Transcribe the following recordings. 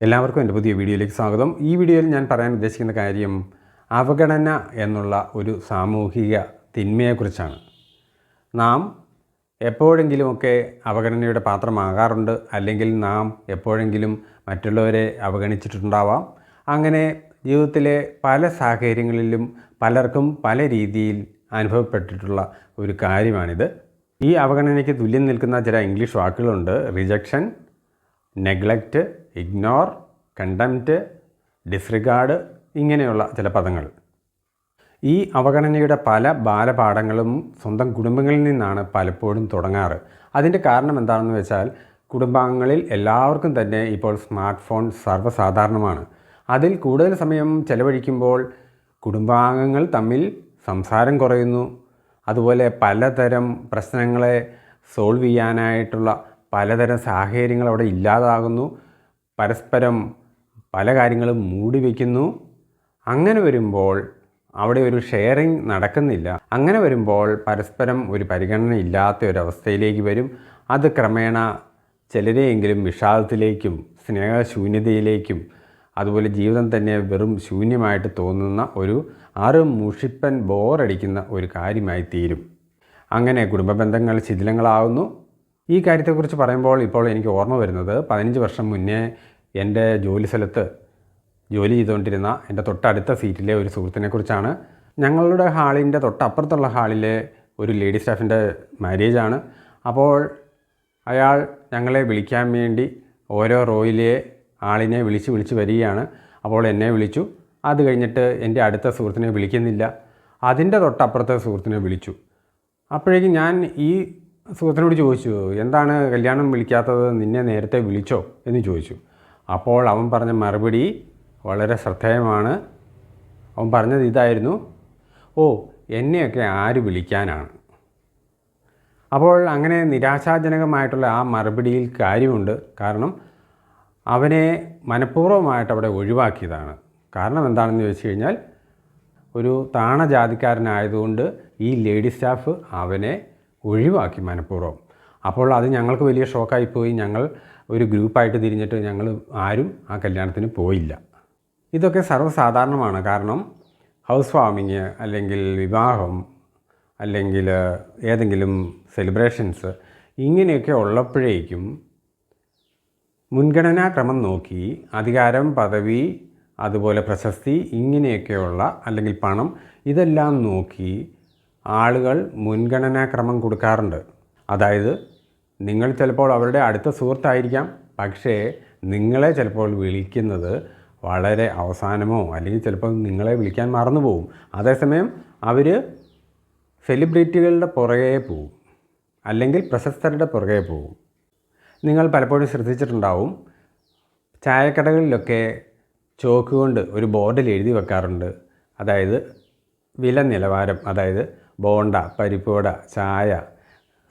എല്ലാവർക്കും എന്റെ പുതിയ വീഡിയോയിലേക്ക് സ്വാഗതം. ഈ വീഡിയോയിൽ ഞാൻ പറയാൻ ഉദ്ദേശിക്കുന്ന കാര്യം അവഗണന എന്നുള്ള ഒരു സാമൂഹിക തിന്മയെക്കുറിച്ചാണ്. നാം എപ്പോഴെങ്കിലുമൊക്കെ അവഗണനയുടെ പാത്രമാകാറുണ്ട്. അല്ലെങ്കിൽ നാം എപ്പോഴെങ്കിലും മറ്റുള്ളവരെ അവഗണിച്ചിട്ടുണ്ടാവാം. അങ്ങനെ ജീവിതത്തിലെ പല സാഹചര്യങ്ങളിലും പലർക്കും പല രീതിയിൽ അനുഭവപ്പെട്ടിട്ടുള്ള ഒരു കാര്യമാണിത്. ഈ അവഗണനയ്ക്ക് തുല്യം നിൽക്കുന്ന ചില English വാക്കുകളുണ്ട്. Rejection neglect ignore contempt disregard ഇങ്ങനെയുള്ള ചില പദങ്ങൾ. ഈ അവഗണനയുടെ പല ബാലപാഠങ്ങളും സ്വന്തം കുടുംബങ്ങളിൽ നിന്നാണ് പലപ്പോഴും തുടങ്ങാറ്. അതിന്റെ കാരണം എന്താണെന്ന് വെച്ചാൽ കുടുംബാംഗങ്ങളിൽ എല്ലാവർക്കും തന്നെ ഇപ്പോൾ സ്മാർട്ട് ഫോൺ സർവസാധാരണമാണ്. അതിൽ കൂടുതൽ സമയം ചെലവഴിക്കുമ്പോൾ കുടുംബാംഗങ്ങൾ തമ്മിൽ സംസാരം കുറയുന്നു. അതുപോലെ പലതരം പ്രശ്നങ്ങളെ സോൾവ് ചെയ്യാനായിട്ടുള്ള പലതരം സാഹചര്യങ്ങൾ അവിടെ ഇല്ലാതാകുന്നു. പരസ്പരം പല കാര്യങ്ങളും മൂടി വയ്ക്കുന്നു അങ്ങനെ വരുമ്പോൾ അവിടെ ഒരു ഷെയറിങ് നടക്കുന്നില്ല. അങ്ങനെ വരുമ്പോൾ പരസ്പരം ഒരു പരിഗണന ഇല്ലാത്ത ഒരു അവസ്ഥയിലേക്ക് വരും. അത് ക്രമേണ ചിലരെയെങ്കിലും വിഷാദത്തിലേക്കും സ്നേഹശൂന്യതയിലേക്കും അതുപോലെ ജീവിതം തന്നെ വെറും ശൂന്യമായിട്ട് തോന്നുന്ന ഒരു ആറ് മുഷിപ്പൻ ബോറടിക്കുന്ന ഒരു കാര്യമായി തീരും അങ്ങനെ കുടുംബ ബന്ധങ്ങൾ ശിഥിലങ്ങളാവുന്നു. ഈ കാര്യത്തെക്കുറിച്ച് പറയുമ്പോൾ ഇപ്പോൾ എനിക്ക് ഓർമ്മ വരുന്നത് പതിനഞ്ച് വർഷം മുന്നേ എന്റെ ജോലി സ്ഥലത്ത് ജോലി ചെയ്തുകൊണ്ടിരുന്ന എന്റെ തൊട്ടടുത്ത സീറ്റിലെ ഒരു സുഹൃത്തിനെക്കുറിച്ചാണ്. ഞങ്ങളുടെ ഹാളിന്റെ തൊട്ടപ്പുറത്തുള്ള ഹാളിലെ ഒരു ലേഡി സ്റ്റാഫിന്റെ മാരേജാണ് അപ്പോൾ അയാൾ ഞങ്ങളെ വിളിക്കാൻ വേണ്ടി ഓരോ റോയിലെ ആളിനെ വിളിച്ച് വിളിച്ച് വരികയാണ്. അപ്പോൾ എന്നെ വിളിച്ചു. അത് കഴിഞ്ഞിട്ട് എന്റെ അടുത്ത സുഹൃത്തിനെ വിളിക്കുന്നില്ല. അതിന്റെ തൊട്ടപ്പുറത്തെ സുഹൃത്തിനെ വിളിച്ചു. അപ്പോഴേക്കും ഞാൻ ഈ സുഹൃത്തിനോട് ചോദിച്ചു എന്താണ് കല്യാണം വിളിക്കാത്തത്? നിന്നെ നേരത്തെ വിളിച്ചോ? എന്ന് ചോദിച്ചു. അപ്പോൾ അവൻ പറഞ്ഞ മറുപടി വളരെ ശ്രദ്ധേയമാണ്. അവൻ പറഞ്ഞത് ഇതായിരുന്നു ഓ എന്നെയൊക്കെ ആര് വിളിക്കാനാണ്? അപ്പോൾ അങ്ങനെ നിരാശാജനകമായിട്ടുള്ള ആ മറുപടിയിൽ കാര്യമുണ്ട്. കാരണം അവനെ മനഃപൂർവമായിട്ട് അവിടെ ഒഴിവാക്കിയതാണ്. കാരണം എന്താണെന്ന് ചോദിച്ചു കഴിഞ്ഞാൽ ഒരു താണജാതിക്കാരനായതുകൊണ്ട് ഈ ലേഡി സ്റ്റാഫ് അവനെ ഒഴിവാക്കി മനഃപൂർവം. അപ്പോൾ അത് ഞങ്ങൾക്ക് വലിയ ഷോക്കായി പോയി. ഞങ്ങൾ ഒരു ഗ്രൂപ്പായിട്ട് തിരിഞ്ഞിട്ട് ഞങ്ങൾ ആരും ആ കല്യാണത്തിന് പോയില്ല. ഇതൊക്കെ സർവസാധാരണമാണ്. കാരണം ഹൗസ് വാമിങ് അല്ലെങ്കിൽ വിവാഹം അല്ലെങ്കിൽ ഏതെങ്കിലും സെലിബ്രേഷൻസ് ഇങ്ങനെയൊക്കെ ഉള്ളപ്പോഴേക്കും മുൻഗണനാക്രമം നോക്കി അധികാരം പദവി അതുപോലെ പ്രശസ്തി ഇങ്ങനെയൊക്കെയുള്ള അല്ലെങ്കിൽ പണം ഇതെല്ലാം നോക്കി ആളുകൾ മുൻഗണനാക്രമം കൊടുക്കാറുണ്ട്. അതായത് നിങ്ങൾ ചിലപ്പോൾ അവരുടെ അടുത്ത സുഹൃത്തായിരിക്കാം പക്ഷേ നിങ്ങളെ ചിലപ്പോൾ വിളിക്കുന്നത് വളരെ അവസാനമോ അല്ലെങ്കിൽ ചിലപ്പോൾ നിങ്ങളെ വിളിക്കാൻ മറന്നു പോകും അതേസമയം അവർ സെലിബ്രിറ്റികളുടെ പുറകെ പോവും അല്ലെങ്കിൽ പ്രശസ്തരുടെ പുറകെ പോവും. നിങ്ങൾ പലപ്പോഴും ശ്രദ്ധിച്ചിട്ടുണ്ടാവും ചായക്കടകളിലൊക്കെ ചോക്ക് കൊണ്ട് ഒരു ബോർഡിൽ എഴുതി വെക്കാറുണ്ട്. അതായത് വില നിലവാരം അതായത് ബോണ്ട പരിപ്പുവട ചായ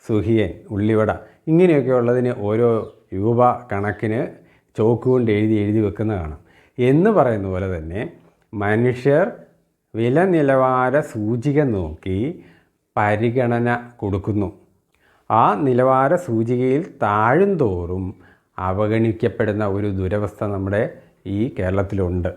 സുഹിയൻ ഉള്ളിവട ഇങ്ങനെയൊക്കെ ഉള്ളതിന് ഓരോ രൂപ കണക്കിന് ചോക്ക് കൊണ്ട് എഴുതി എഴുതി വെക്കുന്ന കാണാം. എന്ന് പറയുന്ന പോലെ തന്നെ മനുഷ്യർ വില നിലവാര സൂചിക നോക്കി പരിഗണന കൊടുക്കുന്നു. ആ നിലവാര സൂചികയിൽ താഴും തോറും അവഗണിക്കപ്പെടുന്ന ഒരു ദുരവസ്ഥ നമ്മുടെ ഈ കേരളത്തിലുണ്ട്.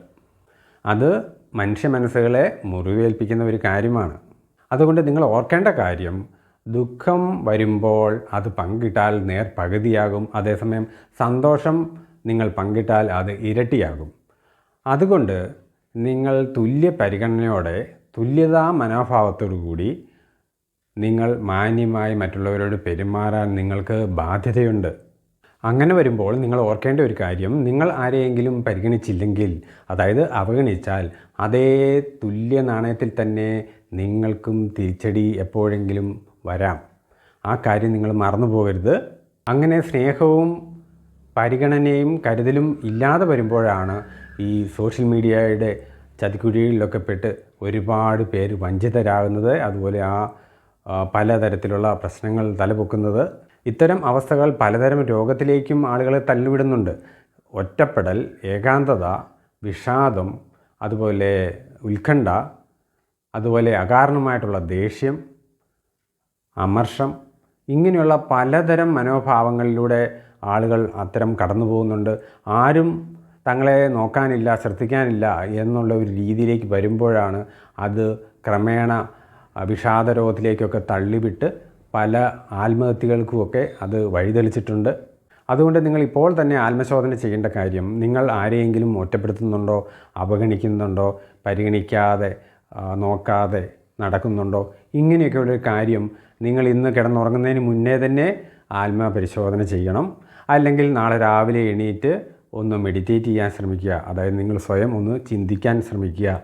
അത് മനുഷ്യ മനസ്സുകളെ മുറിവേൽപ്പിക്കുന്ന ഒരു കാര്യമാണ്. അതുകൊണ്ട് നിങ്ങൾ ഓർക്കേണ്ട കാര്യം ദുഃഖം വരുമ്പോൾ അത് പങ്കിട്ടാൽ നേർ പകുതിയാകും. അതേസമയം സന്തോഷം നിങ്ങൾ പങ്കിട്ടാൽ അത് ഇരട്ടിയാകും. അതുകൊണ്ട് നിങ്ങൾ തുല്യ പരിഗണനയോടെ തുല്യതാ മനോഭാവത്തോടു കൂടി നിങ്ങൾ മാന്യമായി മറ്റുള്ളവരോട് പെരുമാറാൻ നിങ്ങൾക്ക് ബാധ്യതയുണ്ട്. അങ്ങനെ വരുമ്പോൾ നിങ്ങൾ ഓർക്കേണ്ട ഒരു കാര്യം നിങ്ങൾ ആരെയെങ്കിലും പരിഗണിച്ചില്ലെങ്കിൽ അതായത് അവഗണിച്ചാൽ അതേ തുല്യ നാണയത്തിൽ തന്നെ നിങ്ങൾക്കും തിരിച്ചടി എപ്പോഴെങ്കിലും വരാം. ആ കാര്യം നിങ്ങൾ മറന്നു പോകരുത്. അങ്ങനെ സ്നേഹവും പരിഗണനയും കരുതലും ഇല്ലാതെ വരുമ്പോഴാണ് ഈ സോഷ്യൽ മീഡിയയുടെ ചതിക്കുഴികളിലൊക്കെ പെട്ട് ഒരുപാട് പേര് വഞ്ചിതരാകുന്നത്. അതുപോലെ ആ പലതരത്തിലുള്ള പ്രശ്നങ്ങൾ തലപൊക്കുന്നത്. ഇത്തരം അവസ്ഥകൾ പലതരം രോഗത്തിലേക്കും ആളുകളെ തള്ളിവിടുന്നുണ്ട്. ഒറ്റപ്പെടൽ ഏകാന്തത വിഷാദം അതുപോലെ ഉത്കണ്ഠ അതുപോലെ അകാരണമായിട്ടുള്ള ദേഷ്യം അമർഷം ഇങ്ങനെയുള്ള പലതരം മനോഭാവങ്ങളിലൂടെ ആളുകൾ അത്തരം കടന്നു പോകുന്നുണ്ട്. ആരും തങ്ങളെ നോക്കാനില്ല ശ്രദ്ധിക്കാനില്ല എന്നുള്ള ഒരു രീതിയിലേക്ക് വരുമ്പോഴാണ് അത് ക്രമേണ വിഷാദരോഗത്തിലേക്കൊക്കെ തള്ളിവിട്ട് പല ആത്മഹത്യകൾക്കുമൊക്കെ അത് വഴിതെളിച്ചിട്ടുണ്ട്. അതുകൊണ്ട് നിങ്ങൾ ഇപ്പോൾ തന്നെ ആത്മശോധന ചെയ്യേണ്ട കാര്യം നിങ്ങൾ ആരെയെങ്കിലും ഒറ്റപ്പെടുത്തുന്നുണ്ടോ അവഗണിക്കുന്നുണ്ടോ പരിഗണിക്കാതെ നോക്കാതെ നടക്കുന്നുണ്ടോ? ഇങ്ങനെയൊക്കെ ഒരു കാര്യം നിങ്ങൾ ഇന്ന് കിടന്നുറങ്ങുന്നതിന് മുന്നേ തന്നെ ആത്മപരിശോധന ചെയ്യണം. അല്ലെങ്കിൽ നാളെ രാവിലെ എണീറ്റ് ഒന്ന് മെഡിറ്റേറ്റ് ചെയ്യാൻ ശ്രമിക്കുക. അതായത് നിങ്ങൾ സ്വയം ഒന്ന് ചിന്തിക്കാൻ ശ്രമിക്കുക.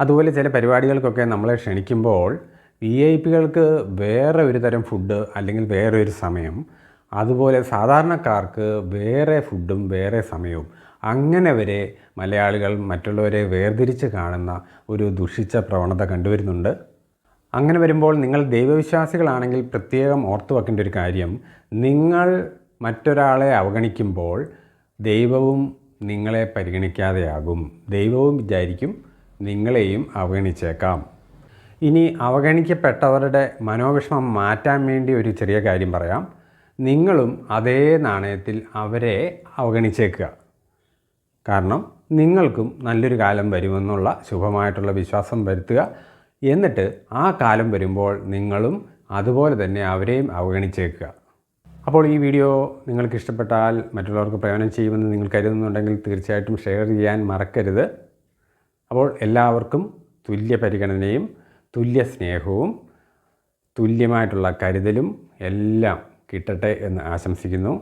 അതുപോലെ ചില പരിപാടികൾക്കൊക്കെ നമ്മളെ ക്ഷണിക്കുമ്പോൾ വി ഐ പികൾക്ക് വേറെ ഒരു തരം ഫുഡ് അല്ലെങ്കിൽ വേറെ ഒരു സമയം. അതുപോലെ സാധാരണക്കാർക്ക് വേറെ ഫുഡും വേറെ സമയവും. അങ്ങനെ വരെ മലയാളികൾ മറ്റുള്ളവരെ വേർതിരിച്ച് കാണുന്ന ഒരു ദുഷിച്ച പ്രവണത കണ്ടുവരുന്നുണ്ട്. അങ്ങനെ വരുമ്പോൾ നിങ്ങൾ ദൈവവിശ്വാസികളാണെങ്കിൽ പ്രത്യേകം ഓർത്തു വെക്കേണ്ട ഒരു കാര്യം നിങ്ങൾ മറ്റൊരാളെ അവഗണിക്കുമ്പോൾ ദൈവവും നിങ്ങളെ പരിഗണിക്കാതെയാകും. ദൈവവും വിചാരിക്കും നിങ്ങളെയും അവഗണിച്ചേക്കാം. ഇനി അവഗണിക്കപ്പെട്ടവരുടെ മനോവിഷമം മാറ്റാൻ വേണ്ടി ഒരു ചെറിയ കാര്യം പറയാം. നിങ്ങളും അതേ നാണയത്തിൽ അവരെ അവഗണിച്ചേക്കുക. കാരണം നിങ്ങൾക്കും നല്ലൊരു കാലം വരുമെന്നുള്ള ശുഭമായിട്ടുള്ള വിശ്വാസം വരുത്തുക. എന്നിട്ട് ആ കാലം വരുമ്പോൾ നിങ്ങളും അതുപോലെ തന്നെ അവരെയും അവഗണിച്ചേക്കുക. അപ്പോൾ ഈ വീഡിയോ നിങ്ങൾക്ക് ഇഷ്ടപ്പെട്ടാൽ മറ്റുള്ളവർക്ക് പ്രയോജനം ചെയ്യുമെന്ന് നിങ്ങൾ കരുതുന്നുണ്ടെങ്കിൽ തീർച്ചയായിട്ടും ഷെയർ ചെയ്യാൻ മറക്കരുത്. അപ്പോൾ എല്ലാവർക്കും തുല്യ പരിഗണനയും തുല്യ സ്നേഹവും തുല്യമായിട്ടുള്ള കരുതലും എല്ലാം കിട്ടട്ടെ എന്ന് ആശംസിക്കുന്നു.